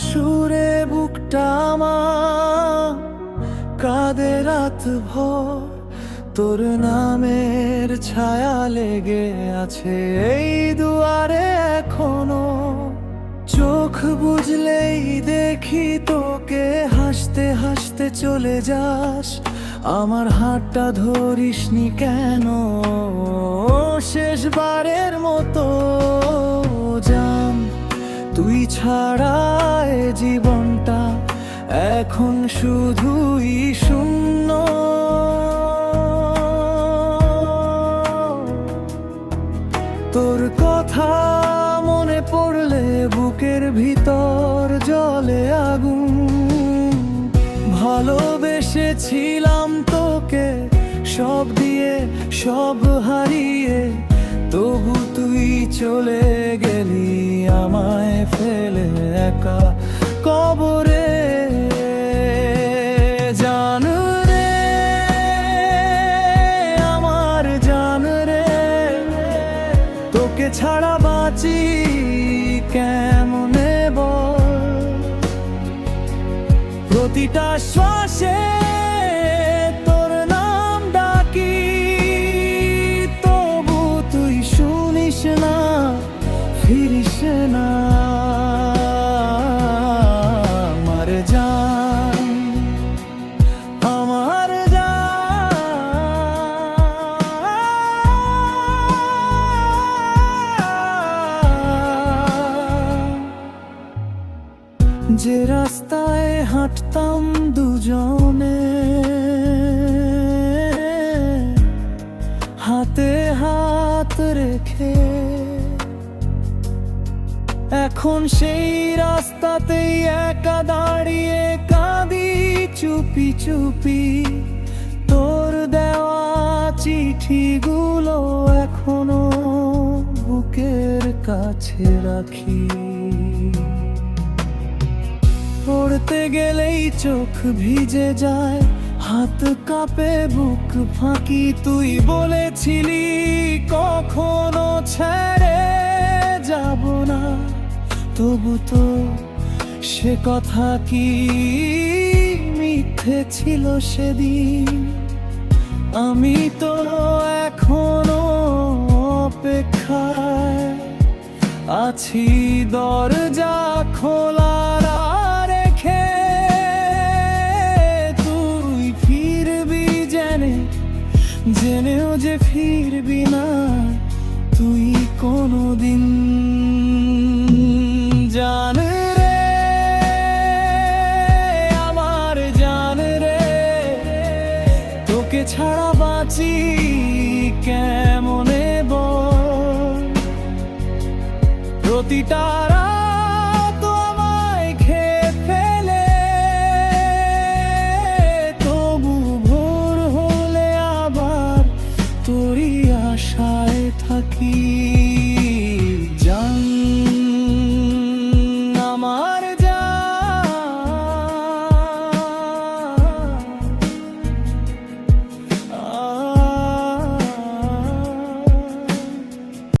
সুরে বুকটা আমার, কাঁদে রাত ভর। তোর নামের ছায়া লেগে আছে এই দুয়ারে এখনও। চোখ বুঝলেই দেখি তোকে, হাসতে হাসতে চলে যাস। আমার হাতটা ধরিসনি কেন? শেষবারের তুই ছাড়া এ জীবনটা এখন শুধুই শূন্য। তোর কথা মনে পড়লে বুকের ভিতর জলে আগুন। ভালোবেসেছিলাম তোকে, সব দিয়ে সব হারিয়ে, তবু চলে গেলি, আমায় ফেলে একা কবরে। জান আমার জান তোকে ছাড়া বাঁচি কেমনে বল? প্রতিটা শ্বাসে যে রাস্তায় হাঁটতাম দুজনে। হাতে হাত রেখে। এখন সেই রাস্তাতেই একা দাঁড়িয়ে কাঁদি চুপি চুপি। তোর দেওয়া চিঠিগুলো এখনও বুকের কাছে রাখি। পড়তে গেলেই চোখ ভিজে যায়। হাত কাঁপে, বুক ফাঁকি, তুই বলেছিলি, কখনো ছেড়ে যাব না। তবু তো সে কথা কি মিথ্যে ছিল সেদিন? আমি তো এখনও অপেক্ষায় আছি। দরজা খোলা জেনেও যে ফিরবি না তুই কোনোদিন। জান রে, আমার জান রে, তোকে ছাড়া বাঁচি কেমনে বল? প্রতিটা